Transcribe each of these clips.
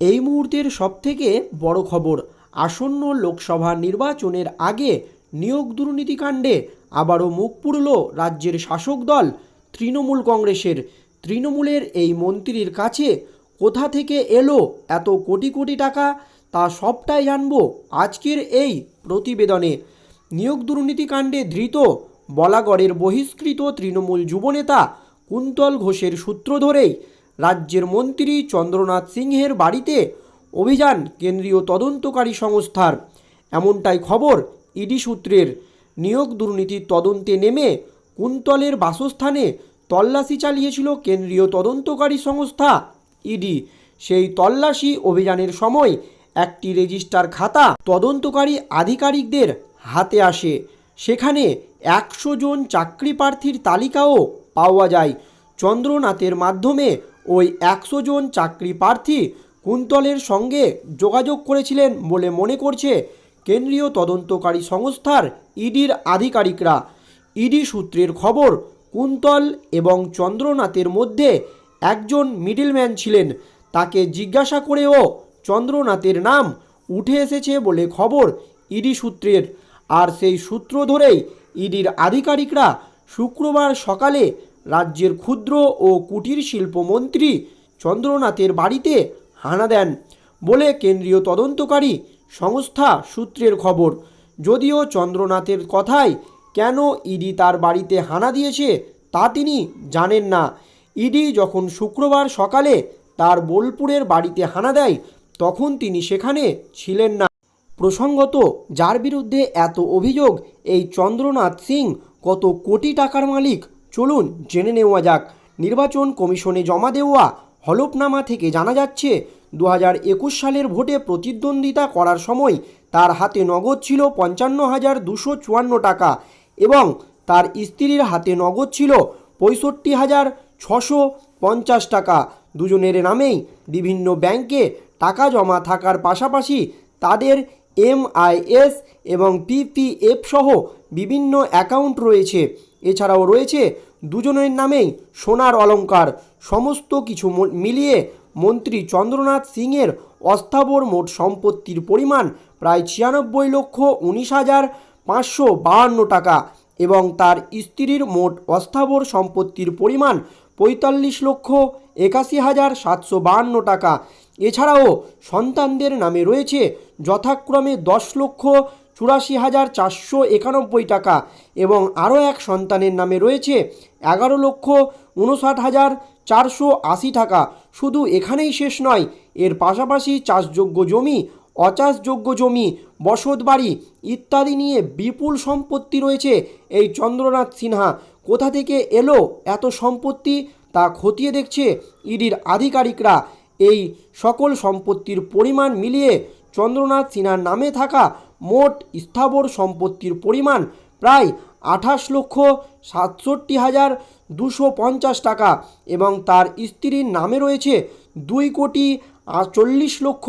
এই মুহূর্তের সবথেকে বড় খবর, আসন্ন লোকসভা নির্বাচনের আগে নিয়োগ দুর্নীতিকাণ্ডে আবারও মুখ পুরল রাজ্যের শাসক দল, তৃণমূল কংগ্রেসের। তৃণমূলের এই মন্ত্রীর কাছে কোথা থেকে এলো এত কোটি কোটি টাকা, তা সবটাই জানব আজকের এই প্রতিবেদনে। নিয়োগ দুর্নীতিকাণ্ডে ধৃত বলাগড়ের বহিষ্কৃত তৃণমূল যুবনেতা কুন্তল ঘোষের সূত্র ধরেই রাজ্যের মন্ত্রী চন্দ্রনাথ সিংহের বাড়িতে অভিযান কেন্দ্রীয় তদন্তকারী সংস্থার। এমনটাই খবর ইডি সূত্রের। নিয়োগ দুর্নীতির তদন্তে নেমে কুন্তলের বাসস্থানে তল্লাশি চালিয়েছিল কেন্দ্রীয় তদন্তকারী সংস্থা ইডি। সেই তল্লাশি অভিযানের সময় একটি রেজিস্টার খাতা তদন্তকারী আধিকারিকদের হাতে আসে। সেখানে একশো জন চাকরি প্রার্থীর তালিকাও পাওয়া যায়। চন্দ্রনাথের মাধ্যমে ওই একশো জন চাকরি প্রার্থী কুন্তলের সঙ্গে যোগাযোগ করেছিলেন বলে মনে করছে কেন্দ্রীয় তদন্তকারী সংস্থার ইডির আধিকারিকরা। ইডি সূত্রের খবর, কুন্তল এবং চন্দ্রনাথের মধ্যে একজন মিডিলম্যান ছিলেন। তাকে জিজ্ঞাসা করেও চন্দ্রনাথের নাম উঠে এসেছে বলে খবর ইডি সূত্রের। আর সেই সূত্র ধরেই ইডির আধিকারিকরা শুক্রবার সকালে রাজ্যের ক্ষুদ্র ও কুটির শিল্পমন্ত্রী চন্দ্রনাথের বাড়িতে হানা দেন বলে কেন্দ্রীয় তদন্তকারী সংস্থা সূত্রের খবর। যদিও চন্দ্রনাথের কথায় কেন ইডি তার বাড়িতে হানা দিয়েছে তা তিনি জানেন না। ইডি যখন শুক্রবার সকালে তার বোলপুরের বাড়িতে হানা দেয়, তখন তিনি সেখানে ছিলেন না। প্রসঙ্গত, যার বিরুদ্ধে এত অভিযোগ, এই চন্দ্রনাথ সিং কত কোটি টাকার মালিক চলুন জেনে নেওয়া যাক। নির্বাচন কমিশনে জমা দেওয়া হলফনামা থেকে জানা যাচ্ছে দু একুশ সালের ভোটে প্রতিদ্বন্দ্বিতা করার সময় তার হাতে নগদ ছিল পঞ্চান্ন হাজার দুশো চুয়ান্ন টাকা এবং তার স্ত্রীর হাতে নগদ ছিল পঁয়ষট্টি হাজার ছশো পঞ্চাশ টাকা। দুজনের নামেই বিভিন্ন ব্যাংকে টাকা জমা থাকার পাশাপাশি তাদের এমআইএস এবং পিপিএফ সহ বিভিন্ন অ্যাকাউন্ট রয়েছে। এছাড়াও রয়েছে দুজনের নামেই সোনার অলঙ্কার সমস্ত কিছু মিলিয়ে মন্ত্রী চন্দ্রনাথ সিংয়ের অস্থাবর মোট সম্পত্তির পরিমাণ প্রায় ছিয়ানব্বই লক্ষ উনিশ হাজার পাঁচশো বাহান্ন টাকা এবং তার স্ত্রীর মোট অস্থাবর সম্পত্তির পরিমাণ পঁয়তাল্লিশ লক্ষ একাশি হাজার সাতশো বাহান্ন টাকা। এছাড়াও সন্তানদের নামে রয়েছে যথাক্রমে দশ লক্ষ চুরাশি হাজার চারশো একানব্বই টাকা এবং আরও এক সন্তানের নামে রয়েছে এগারো লক্ষ উনষাট হাজার চারশো আশি টাকা। শুধু এখানেই শেষ নয়, এর পাশাপাশি চাষযোগ্য জমি, অচাষযোগ্য জমি বসতবাড়ি ইত্যাদি নিয়ে বিপুল সম্পত্তি রয়েছে এই চন্দ্রনাথ সিনহা। কোথা থেকে এলো এত সম্পত্তি তা খতিয়ে দেখছে ইডির আধিকারিকরা। এই সকল সম্পত্তির পরিমাণ মিলিয়ে চন্দ্রনাথ সিনহার নামে থাকা মোট স্থাবর সম্পত্তির পরিমাণ প্রায় আঠাশ লক্ষ সাতষট্টি হাজার দুশো পঞ্চাশ টাকা এবং তার স্ত্রীর নামে রয়েছে দুই কোটি চল্লিশ লক্ষ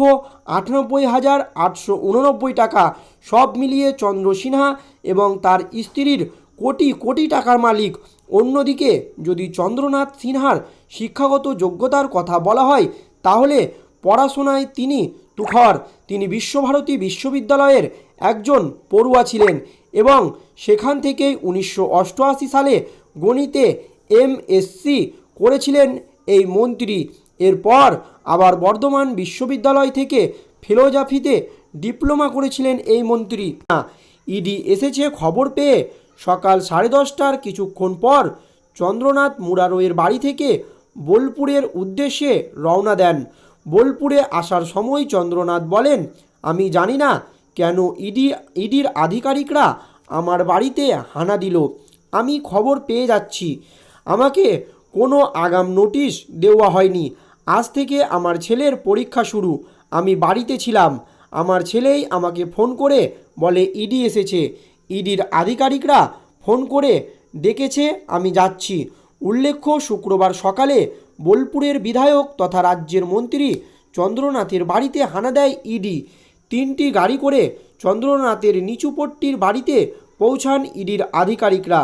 আটানব্বই হাজার আটশো উননব্বই টাকা। সব মিলিয়ে চন্দ্র সিনহা এবং তার স্ত্রীর কোটি কোটি টাকার মালিক। অন্যদিকে যদি চন্দ্রনাথ সিনহার শিক্ষাগত যোগ্যতার কথা বলা হয়, তাহলে পড়াশোনায় তিনি তুখর। তিনি বিশ্বভারতী বিশ্ববিদ্যালয়ের একজন পড়ুয়া ছিলেন এবং সেখান থেকেই উনিশশো অষ্টআশি সালে গণিতে এমএসসি করেছিলেন এই মন্ত্রী। এরপর আবার বর্ধমান বিশ্ববিদ্যালয় থেকে ফিলোজাফিতে ডিপ্লোমা করেছিলেন এই মন্ত্রী। ইডি এসেছে খবর পেয়ে সকাল সাড়ে দশটার কিছুক্ষণ পর চন্দ্রনাথ মুরারোয়ের বাড়ি থেকে বোলপুরের উদ্দেশ্যে রওনা দেন। বোলপুরে আসার সময় চন্দ্রনাথ বলেন, আমি জানি না কেন ইডি, ইডির আধিকারিকরা আমার বাড়িতে হানা দিল। আমি খবর পেয়ে যাচ্ছি। আমাকে কোনো আগাম নোটিশ দেওয়া হয়নি। আজ থেকে আমার ছেলের পরীক্ষা শুরু। আমি বাড়িতে ছিলাম। আমার ছেলেই আমাকে ফোন করে বলে, ইডি এসেছে। ইডির আধিকারিকরা ফোন করে ডেকেছে আমি যাচ্ছি। উল্লেখ্য, শুক্রবার সকালে বোলপুরের বিধায়ক তথা রাজ্যের মন্ত্রী চন্দ্রনাথের বাড়িতে হানা দেয় ইডি। তিনটি গাড়ি করে চন্দ্রনাথের নিচুপট্টির বাড়িতে পৌঁছান ইডির আধিকারিকরা।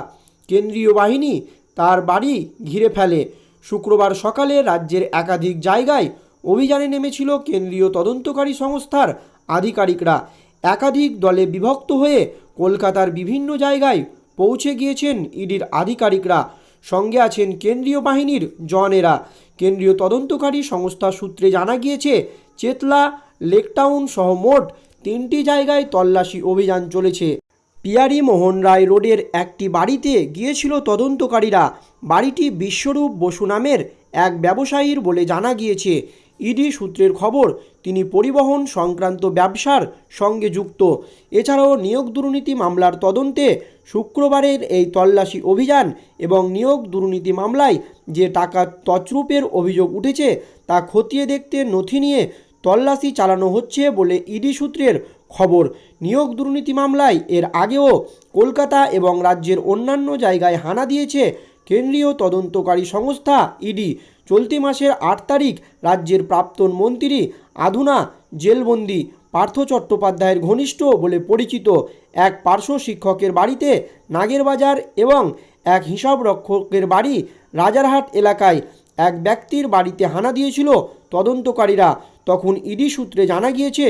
কেন্দ্রীয় বাহিনী তার বাড়ি ঘিরে ফেলে। শুক্রবার সকালে রাজ্যের একাধিক জায়গায় অভিযানে নেমেছিল কেন্দ্রীয় তদন্তকারী সংস্থার আধিকারিকরা। একাধিক দলে বিভক্ত হয়ে কলকাতার বিভিন্ন জায়গায় পৌঁছে গিয়েছেন ইডির আধিকারিকরা। সঙ্গে আছেন কেন্দ্রীয় বাহিনীর জনেরা কেন্দ্রীয় তদন্তকারী সংস্থা সূত্রে জানা গিয়েছে, চেতলা, লেকটাউন সহ মোট তিনটি জায়গায় তল্লাশি অভিযান চলেছে। পিয়ারি মোহন রায় রোডের একটি বাড়িতে গিয়েছিল তদন্তকারীরা। বাড়িটি বিশ্বরূপ বসু নামের এক ব্যবসায়ীর বলে জানা গিয়েছে। ইডি সূত্রের খবর, তিনি পরিবহন সংক্রান্ত ব্যবসার সঙ্গে যুক্ত। এছাড়াও নিয়োগ দুর্নীতি মামলার তদন্তে শুক্রবারের এই তল্লাশি অভিযান এবং নিয়োগ দুর্নীতি মামলায় যে টাকা তছরূপের অভিযোগ উঠেছে, তা খতিয়ে দেখতে নথি নিয়ে তল্লাশি চালানো হচ্ছে বলে ইডি সূত্রের খবর। নিয়োগ দুর্নীতি মামলায় এর আগেও কলকাতা এবং রাজ্যের অন্যান্য জায়গায় হানা দিয়েছে কেন্দ্রীয় তদন্তকারী সংস্থা ইডি। চলতি মাসের আট তারিখ রাজ্যের প্রাক্তন মন্ত্রী আধুনা জেলবন্দি পার্থ চট্টোপাধ্যায়ের ঘনিষ্ঠ বলে পরিচিত এক পার্শ্ব শিক্ষকের বাড়িতে নাগেরবাজার এবং এক হিসাব রক্ষকের বাড়ি রাজারহাট এলাকায় এক ব্যক্তির বাড়িতে হানা দিয়েছিল তদন্তকারীরা। তখন ইডি সূত্রে জানা গিয়েছে,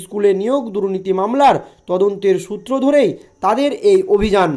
স্কুলে নিয়োগ দুর্নীতি মামলার তদন্তের সূত্র ধরেই তাদের এই অভিযান।